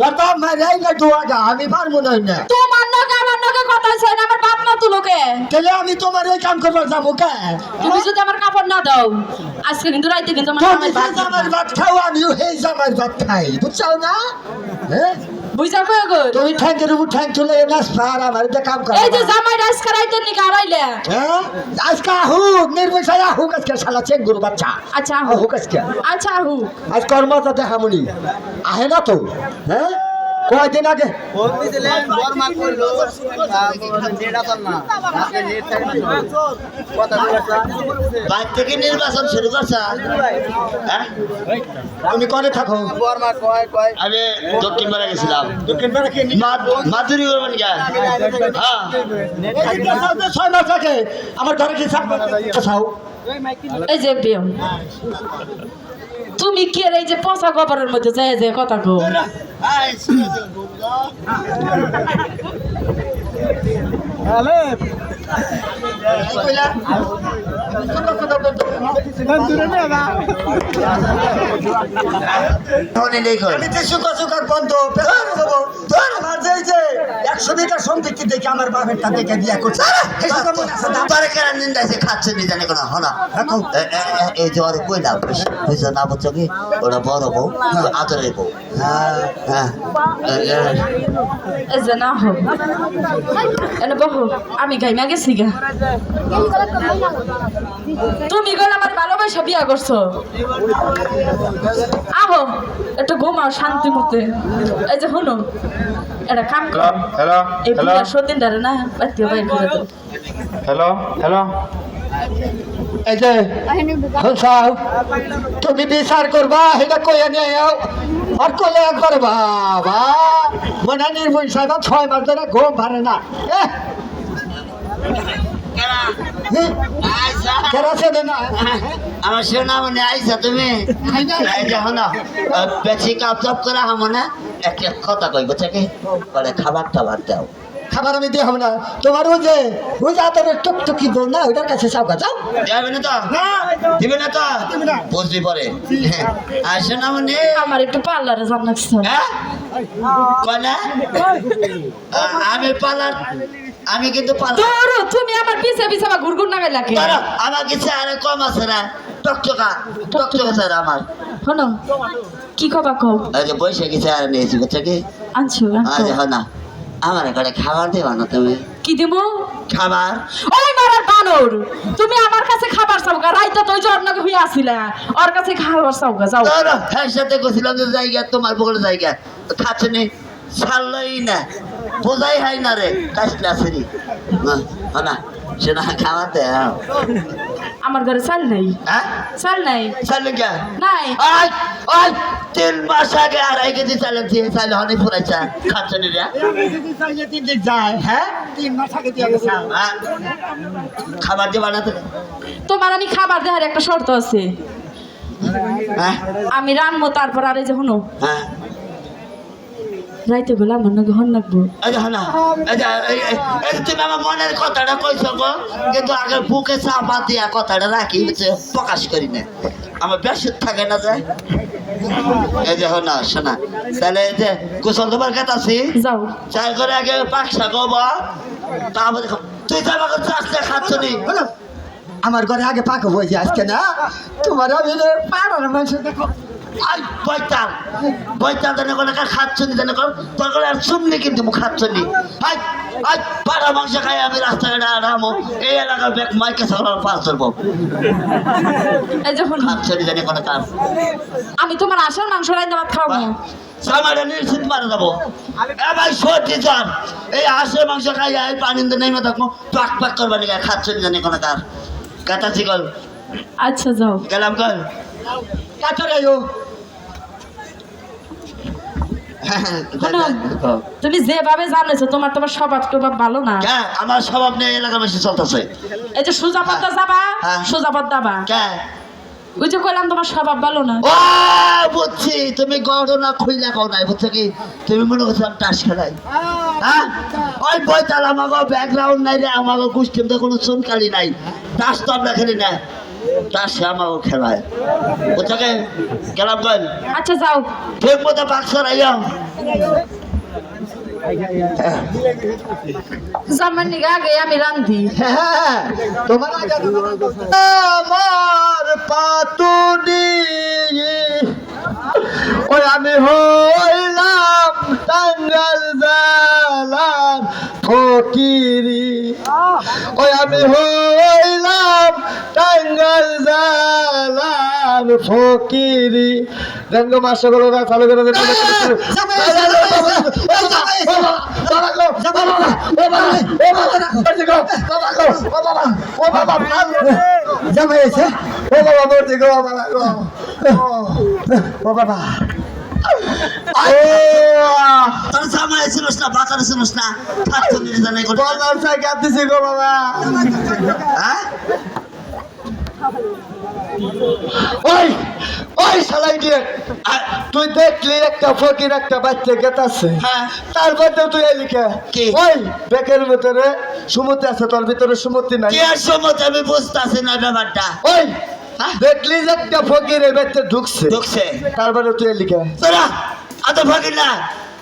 তোর মারাই না আমি পারব না না তোমার নগে আমার নগে কথা হইছে না আমার বাপ মা তাহলে আমি তোমার এই কাম করবার যাব কে? তুমি যদি আমার কাপড় না দাও আজকে কিন্তু রাইতে কিন্তু আমার জামার ভাত খাও আমিও সেই জামার ভাত খাই বুঝছ না? হ্যাঁ? বুঝা কই গো তুমি ঠ্যাঙ্কের উপর ঠ্যাঙ্ক তুলে নাচ পার আমার এটা কাম কর এই যে জামাই আজকে রাইতে নিকে হারাইলে হ্যাঁ? আজকে আহুক নির্বিষয় আহুক আজকে শালা চেঙ্গুর বাচ্চা। আচ্ছা আহু আহুক আজকে। আচ্ছা আহু আজ কর্মটা দেখামুনি। আহে না তো হ্যাঁ? কয়দিন আগে? বাইর থেকে নির্বাচন শুরু করছে। হ্যাঁ? তুমি করে থাকো? বর্মা কয় কয়। আমি দক্ষিণ পাড়া গেছিলাম। দক্ষিণ পাড়া কি? মাধুরী করবেন হ্যাঁ। ছয় মাস আগে আমার ঘরে কি এই যে তুমি কি এই যে পচা গোবরের মধ্যে যায় যে কথা গো ফোনে নেই কর আমি তো সুখা সুখার বন্ধ পেছনে দেবো ধর আমার যে এই যে একশো বিঘা সম্পত্তি দেখে আমার বাপেরটা দেখে বিয়ে করছে? এই কথা মনে আছে না? কেন খাচ্ছে কোনো এই যে ওর কই বুঝছ না বুঝছ কি? ওরা বড় বউ আদরের বউ। হ্যাঁ। হ্যাঁ। আমি গাইমা গেছি গা। তুমি গেল আমার ভালোবাসা বিয়া করছ। আহো একটু ঘুমাও শান্তি মতে। এই যে শুনো এটা কাম কর। হ্যালো এই হ্যালো বিয়া সদিন ধরে না বাতিও বাইর করে দাও হ্যালো হ্যালো এই যে হলসাও তুমি বিচার করবা এটা কইয়া নিয়ে আও। আর কলে একবার বাবা মনে নির্মল সাহেব ছয় মাস ধরে ঘুম পারে না। না আমার শোনা মানে আইসা তুমি বেশি কাপ চাপ করা হামো না একটা কথা কই বুঝছে কি বলে খাবার টাবার দাও খাবার আমি দিয়ে হবে না তোমার ওই যে ওই যে আতরে টুকটুকি বল না? ওইটার কাছে চাও যাও যাবে না তো দিবে না তো বুঝবি পরে আর শোনা মানে আমার একটু পার্লারে যান হ্যাঁ। না? আমি পালার আমি কিন্তু পালার তোর তুমি আমার পিছে পিছে আমার ঘুরঘুর নাগাই লাগে আমার কিছু আরে কম আছে না। টকটকা টকটকা স্যার আমার। শোনো কি কবা কও? যে বৈশাখ কিছু আর নিয়েছি বুঝছ কি আনছো আজ হ্যাঁ আমার এখানে খাবার দেবা না তুমি। কি দেবো খাবার? ওই মারার বানর তুমি আমার কাছে খাবার চাওগা রাইতে তো যে অন্য আসিলা। ওর কাছে খাবার চাওগা যাও। হ্যাঁ সাথে গেছিলাম যে জায়গা তোমার বগলের জায়গা। খাচ্ছে নি? ছাড়লই না। বোঝাই হয় না রে না সেরি না সে খাওয়াতে আমার ঘরে চাল নাই। হ্যাঁ? চাল নাই। চালু নাই আই আই তিন মাস আগে আড়াই কেজি চালের দিয়ে চাল হনি ফুরাইছা। খাচ্ছে নি রে? তিন দিন যায় হ্যাঁ তিন মাস আগে দিয়ে গেছে হ্যাঁ? খাবার দিয়ে বানাতে তোমার আমি খাবার দেওয়ার একটা শর্ত আছে। হ্যাঁ? আমি রানবো তারপর আরে যে হনো হ্যাঁ। রাইতে গেলে আমার নাকি হন লাগবো তুমি আমার মনের কথাটা কইছো গো কিন্তু আগে বুকে চাপা দিয়া কথাটা রাখি প্রকাশ করি না আমার বেসুদ থাকে না যে। এই যে হনা শোনা তাহলে এই যে কুশল তোমার কাছে আছি? যাও। চার করে আগে পাকশা গো বা তারপরে খাও। তুই তো আমাকে চাষটা খাচ্ছ নি। হলো আমার ঘরে আগে পাকা হয়েছে আজকে না? তোমার আমি পাড়ার মানুষ দেখো। আই বৈতাল বৈতাল জানে কোনো খাচ্ছ নি জানে কোন তোর করে আর শুননি কিন্তু মুখ খাচ্ছ আই আই পাড়া মাংস খাই আমি রাস্তাঘাটে আরামো এই এলাকার ব্যাগ মাইকে ধরবো। জানে কোনো কাজ আমি তোমার আসার মাংস রাইতে ভাত খাওয়াবো সামারে নিশ্চিত মারা যাব। এ ভাই সত্যি চান এই মাংস খাই এই পানি নেই মা থাকব পাক পাক করবা নি খাচ্ছ নি জানে কোনো কাজ কাটা চিকল। আচ্ছা যাও। গেলাম কল শোনো তুমি যেভাবে জানেছো তোমার তোমার স্বভাব টভাব ভালো না। আমার স্বভাব নেই এলাকা বেশি চলতেছে। এই যে সোজা পথে যাবা? হ্যাঁ। সোজা পথ যাবা? ওই যে কইলাম তোমার স্বভাব ভালো না। ও বুঝছি। তুমি ঘটনা খুললে কও নাই বুঝছ কি? তুমি মনে করছ আমি টাস খেলাই। হ্যাঁ? ওই বইতাল আমাকে ব্যাকগ্রাউন্ড নাই রে আমাকে গোষ্ঠীতে কোনো চুনকালি নাই। টাস তো আমরা খেলি না। তার সে আমাকে খেলায়। ওটাকে গেলাম কল আচ্ছা যাও। ঠিক মতো বাক্স রাইয়া। জামার নিগা আগে আমি রান্ধি। হ্যাঁ তোমার আগে আমার পাতুনি। ওই আমি হইলাম টাঙ্গাল জালাম ফকিরি। ওই আমি হইলাম টাঙ্গাল জালাম ফকিরি। রঙ্গ মাসগুলো না চালু করে দেন ও বাবা গো গো। ও বাবা। তোর জামাই ছিলস না বাতার ছিলস না থাকতো নিয়ে করতে বলার সাই কাঁদতেছে গো বাবা হ্যাঁ ওই ওই শালাই দিয়ে তুই দেখলি একটা ফকির একটা বাচ্চা গেতাছে হ্যাঁ। তার মধ্যে তুই এলিকে কি? ওই বেকের ভিতরে সুমতি আছে তোর ভিতরে সুমতি নাই কি আর সময় আমি বুঝতেছি না ব্যাপারটা ওই হ্যাঁ? দেখলি যে একটা ফকিরের ভেতরে ঢুকছে। ঢুকছে। তারপরে তুই লিখে তোরা আতো ফকির না।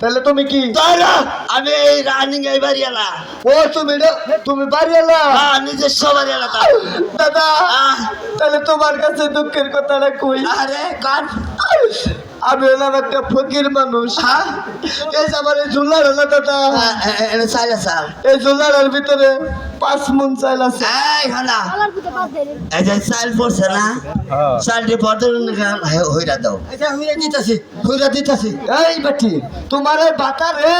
তাহলে তুমি কি? তোরা আমি এই রানিং এই বাড়ি এলা ও তুমি তুমি বাড়ি এলা হ্যাঁ নিজস্ব বাড়ি এলা দাদা আহ, তাহলে তোমার কাছে দুঃখের কথাটা কই? আরে কার? আমি হলাম একটা ফকির মানুষ হ্যাঁ? এই আমার এই ঝুলার হলো দাদা চাইলে চাল এই ঝুলার ভিতরে পাঁচ মন চাইল আছে। এই যে চাল পড়ছে না? চালটি পড়তে হইরা দাও। হইরা দিতেছি এই বেটি তোমার এই বাতা রে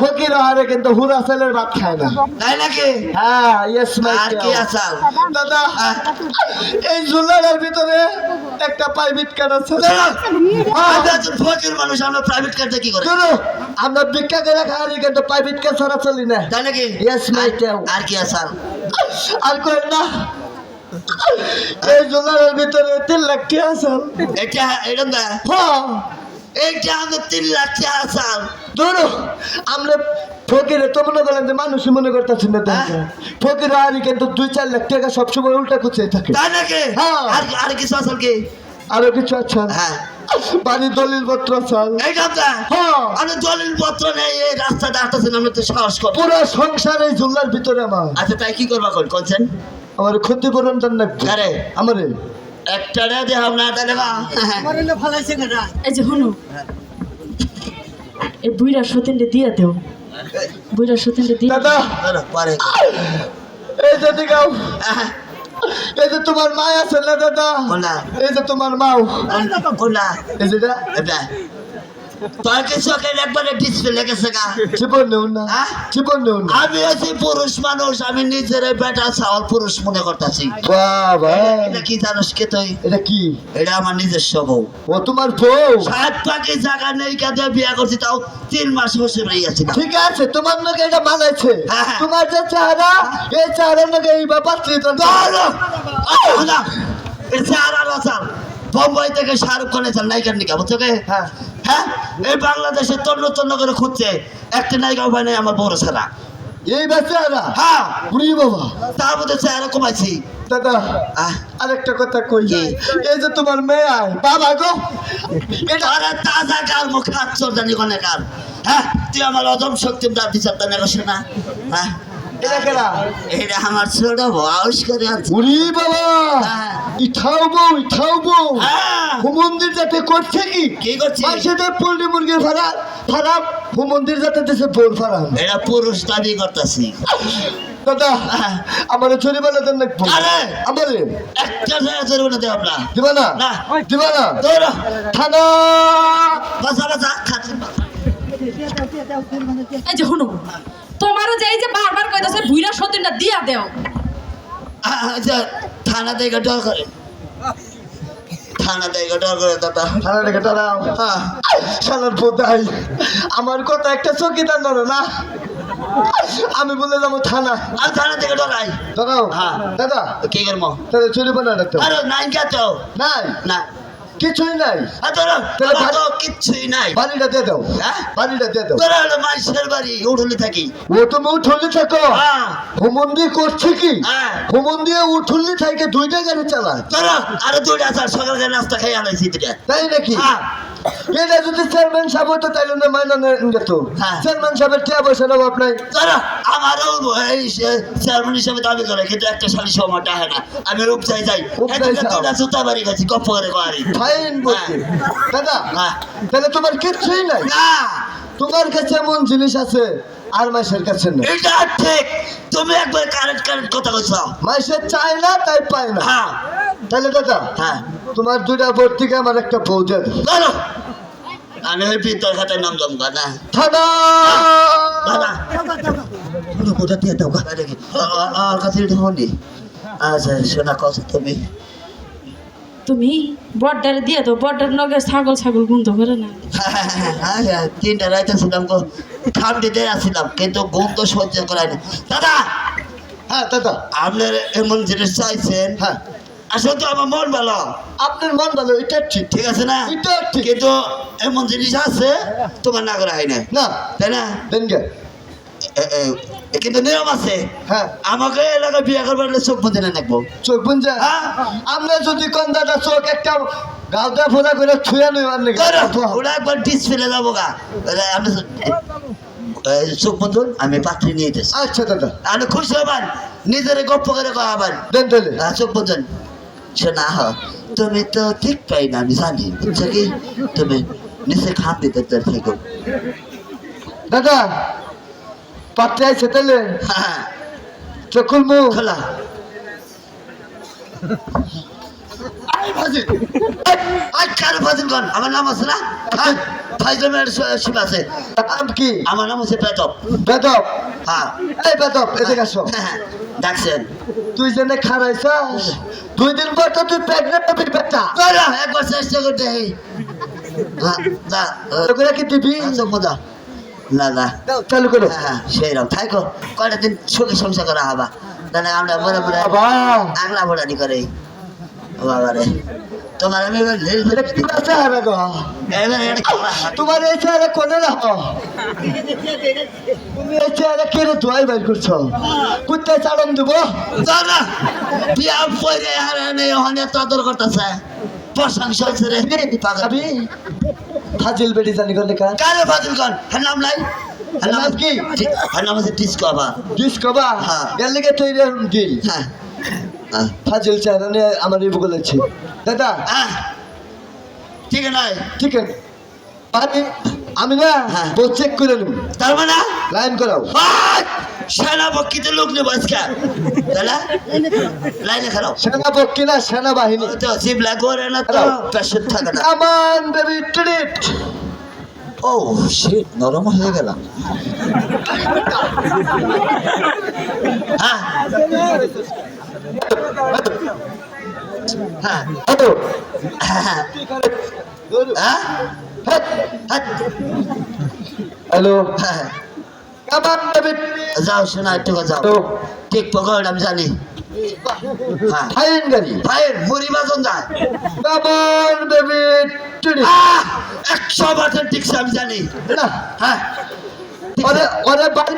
ফকির হারে কিন্তু হুরা চালের ভাত খায় না। তাই নাকি? হ্যাঁ ইয়েস আর কি আসাল দাদা এই ঝুলার ভিতরে একটা প্রাইভেট কার্ড আছে। আমরা ফকির মানুষ আমরা প্রাইভেট কারটা কি করে? ধরো, আমরা ভিক্ষা করে খাই কিন্তু প্রাইভেট কার ছাড়া চলি না। তাই নাকি. আর কি আসাল আর করেন না? এই জোলারের ভিতরে তিন লাখ টাকা আছে? এটা এটা না। হ্যাঁ। এইটা আমাদের তিন লাখ টাকা আসাল ধরো আমরা ফকিরে তো মনে করেন যে মনে না দেখে। ফকির আরই কিন্তু দুই চার লাখ টাকা সবসময় উল্টা খুঁজে থাকে। তাই নাকি? হ্যাঁ। আর আর কিছু আসাল কি? আরও কিছু আছে? হ্যাঁ। বাড়ির দলিল পত্র আছে এইটা না হ্যাঁ। আমি দলিল পত্র নেই এই রাস্তাটা আসতেছেন আমি তো সাহস করব। পুরো সংসার এই জোলার ভিতরে আমার। আচ্ছা তাই কি করবা কোন কোনছেন আমার ক্ষতিপূরণ দেন না আরে আমারে একটা রে দেহাম না তাহলে বা। এই যে হুনু এই বুইরা সতীনটা দিয়ে দেও। বুইরা দিয়ে দাদা পরে। এই যে দিগাও। আহা, এই যে তোমার মা আছে না দাদা? এই যে তোমার মাও? এই যেটা এটা চোখের একবারে ডিসপ্লে লেগেছে গা। জীবন নেও না। হ্যাঁ? জীবন নেও না। আমি আছি পুরুষ মানুষ আমি নিজের বেটা চাওয়াল পুরুষ মনে করতেছি। বাবা। এটা কি জানোস কে তুই? এটা কি? এটা আমার নিজস্ব বউ। ও তোমার বউ? সাত পাকে জায়গা নেই কাজে বিয়া করছি তাও তিন মাস বসে রইয়াছি ঠিক আছে তোমার নাকি এটা মানাইছে। হ্যাঁ, হ্যাঁ। তোমার যে চেহারা এই চেহারা নাকি এই বাবা তো চেহারা রসাল। বোম্বাই থেকে শাহরুখ খানের চাল নায়িকার নিকা? বুঝছ হ্যাঁ। হ্যাঁ? এই বাংলাদেশে তন্ন তন্ন করে খুঁজছে। একটা নায়িকা উপায় নেই আমার বড় ছাড়া এই বা চেহারা? হ্যাঁ। বুড়ি বাবা। তার মধ্যে চেহারা কমাইছি। দাদা আরেকটা কথা কই এই যে তোমার মেয়ে বাবা গো। এটা আরে তাজা কার মুখ? হাত চোর জানি কোনে কার। হ্যাঁ? তুই আমার অদম শক্তি দাঁত দিচ্ছ তা নেগো না হ্যাঁ? এটা আমার ছোট বয়স করে বুড়ি বাবা। ইঠাও বউ ইঠাও বউ হ্যাঁ হুমন্দির যাতে করছে কি? কি করছিস মানুষদের পোল্ট্রি মুরগির ভাড়া ভাড়া হুমন্দির যাতে দেশে বোর ভাড়া এটা পুরুষ দাবি করতেছি। দাদা। আমার চুরি দেন নাকি? আরে! একটা জায়গা চলবে না দেব না। দিবা না? না। দিবা না? থানা! বাসা বাসা খাচ্ছি এই যে হুনু তোমারও যে এই যে বারবার কইতাছে বুইরা সতীনটা দিয়া দেও। আচ্ছা থানা থেকে ডর করে। থানা থেকে ডর করে দাদা। থানা হ্যাঁ। শালার পোতাই আমার কথা একটা চকিদার ধরো না। আমি বলে যাব থানা। আর থানা থেকে ডরাই দাঁড়াও হ্যাঁ। দাদা কি করব তাহলে চুরি বানা আরে নাই। না কিছুই নাই। কিচ্ছুই নাই। বাড়িটা দিয়ে দাও। হ্যাঁ? বাড়িটা দিয়ে দাও। তোরা হলো মানুষের বাড়ি উঠলে থাকি। ও তুমি উঠলে থাকো। হ্যাঁ। দিয়ে করছে কি? হ্যাঁ। দিয়ে উঠলে থাকে দুইটা গাড়ি চালায়। তোরা আরে দুইটা সকাল সকালকে নাস্তা খাই আনাইছি দুটা তাই নাকি? হ্যাঁ। এটা যদি চেয়ারম্যান সাহেব তাইলে না মাইনা যেত। হ্যাঁ। চেয়ারম্যান সাহেবের টিয়া তোরা আমারও এই চেয়ারম্যান হিসেবে দাবি করে কিন্তু একটা শালি সময় টাহে না। আমি রূপ চাই যাই দুটা জুতা বাড়ি গেছি করে গাড়ি ফাইন বলছি। দাদা হ্যাঁ। তাহলে তোমার কিচ্ছুই নাই? না। তোমার কাছে এমন জিনিস আছে আর মাসের কাছে না এটা ঠিক। তুমি একবার কারেন্ট কারেন্ট কথা বলছো। মাসের চায় না তাই পায় না। হ্যাঁ। তাহলে দাদা হ্যাঁ। তোমার দুইটা ভোট থেকে আমার একটা বউ দিয়ে দাও। আমি ওই পিতর খাতায় নাম জম না ঠাডা দাদা। কোথা দিয়ে দাও দেখি। আর কাছে এটা আচ্ছা শোনা কথা তুমি। তুমি বড্ডারে দিয়ে দাও বড্ডার নগে ছাগল ছাগল গুন্ত করে না। হ্যাঁ হ্যাঁ তিনটা রাইতে ছিলাম গো। ঠান্ডিতে আসছিলাম কিন্তু ঘুম তো সহ্য করাই না। দাদা! হ্যাঁ দাদা। আপনার এমন জিনিস চাইছেন? হ্যাঁ। আসলে তো আমার মন ভালো। আপনার মন ভালো এটা ঠিক। ঠিক আছে না? এটা ঠিক। কিন্তু এমন জিনিস আছে তোমার না করা হয় না। না? তাই না কিন্তু নিয়ম আছে। হ্যাঁ। আমাকে এলাকায় বিয়ে করবার চোখ বন্ধ না রাখব চোখ বুঝা হ্যাঁ। আমরা যদি কোন দাদা চোখ একটা গাঁদা ফোদা করে ছুঁয়া নই ধরো, ওরা একবার ডিসপ্লে যাব গা। আমি চোখ বন্ধ আমি পাত্রী নিয়ে যেতেছি আচ্ছা দাদা। আমি খুশি হবান নিজের গপ্প করে দেন তাহলে চোখ বন্ধ শোনা হ তুমি তো ঠিক পাই না আমি জানি বুঝছ কি তুমি নিচে খান দিতে তোর থেকে দাদা পাত্রে আছে তাহলে হ্যাঁ চকুল মুখ খোলা আজ কার ফাজিল কন আমার নাম আছে না? হ্যাঁ ফাইজলামের শিব আছে। নাম কি? আমার নাম হচ্ছে পেটপ বেদব? হ্যাঁ। এই বেদব এদিকে আসো। হ্যাঁ, ডাকছেন। তুই জেনে খারাইছাস দুই দিন পর তো তুই প্রেগনেন্ট হবি বেটা। দাদা একবার চেষ্টা করতে এই দা ওগুলা কি দিবি? চোখ মজা না না। চালু করো। হ্যাঁ হ্যাঁ সেই রকম। থাকো কয়টা দিন সুখে সংসার করা হবা? তাহলে আমরা বলে বাবা। আগলা ভোটানি করে। তোমার। আমি তোমার এই চেহারা কোনে রাখো? তুমি এই চেহারা কেড়ে ধোয়াই বাইর করছ? কুত্তায় চাড়ন দেবো। দাদা বিয়া পরে আর নেই ওখানে তদর করতেছে প্রশংসা হচ্ছে রে। খাবি? ফাজিল বেটি জানি করলে কার কারে ফাজিল কর হ্যাঁ নাম নাই হ্যাঁ নাম নাম কি? হ্যাঁ নাম হচ্ছে ডিসকো আবার কবা হ্যাঁ। এর লিগে তুই দিল হ্যাঁ হ্যাঁ। ফাজিল চেহারা নিয়ে আমার এই বলেছি দাদা হ্যাঁ। ঠিক নয় ঠিক আছে। আমি না হ্যাঁ। বউ চেক করে নেব। তার মানে? লাইন করাও। আজ সেনাপক্ষীতে লোক নেব আজকে। তাহলে লাইনে খারাপ সেনাপক্ষী না সেনাবাহিনী তো জিবলা করে না তো পেশেন্ট থাকে না। কামান বেবি ট্রিট ও শিট নরম হয়ে গেলাম হ্যাঁ। হ্যাঁ হ্যালো হ্যাঁ হ্যাঁ হ্যাঁ হ্যাঁ যাও শোনা একটু যাও ঠিক পকড় আমি জানি হ্যাঁ ফাইন গাড়ি ভাইয়ের মুড়ি বাজন যায় কামান বেবি একশো পার্সেন্ট ঠিক আমি জানি হ্যাঁ ওরে ওরে বাড়ি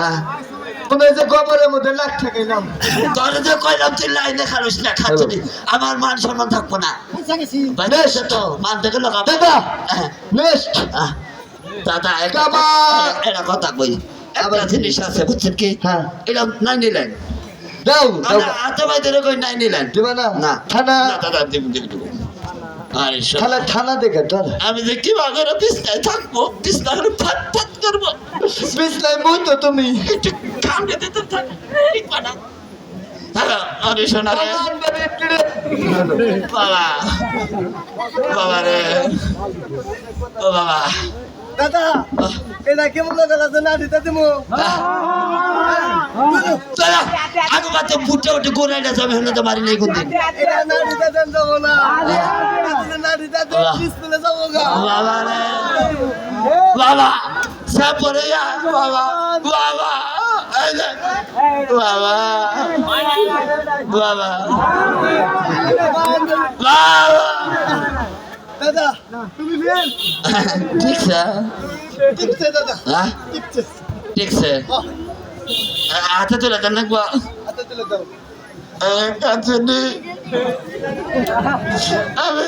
হ্যাঁ তুমি যে গোবরের মধ্যে লাখ ঠেকাইলাম তোর যে কইলাম তুই লাইনে খারুস না খাচ্ছি আমার মান সম্মান থাকব না। বেশ তো মান থেকে লোক দাদা নেক্সট। দাদা কামান। এটা কথা কই। একটা জিনিস আছে বুঝছেন কি? হ্যাঁ। এটা নাই নিলেন। দাও দাও। হাতে বাইরে কই নাই নিলেন? দিবা না। না। থানা। দাদা দিব দিব দিব। শোন, থানা দেখে ধর আমি যে কি বাগরে বিছনায় থাকব বিছনা করে ফাট ফাট করব। বিছনায় বইতো তুমি। একটু কামড়ে দিতে থাক ঠিক না আরে রে কামান বেবি বাবা। বাবা রে। ও বাবা। দাদা এটা কেমন লোকের আছে না দিতে তুমি আগে বাচ্চা ফুটে উঠে গোড়াই না যাবে হলে তো মারি নাই কোনদিন। এটা না দিতে দেন যাব না। না দিতে দেন ডিসপ্লে যাব গা। বাবা রে। বাবা সাপরে বাবা। বাবা বাবা। বাবা। বাবা। ঠিক স্যার টিপছে দাদা হ্যাঁ টিপছে ঠিক স্যার হাতে তুলে দেন লাগবো হাতে তুলে দাও আমার কাছে নেই আমি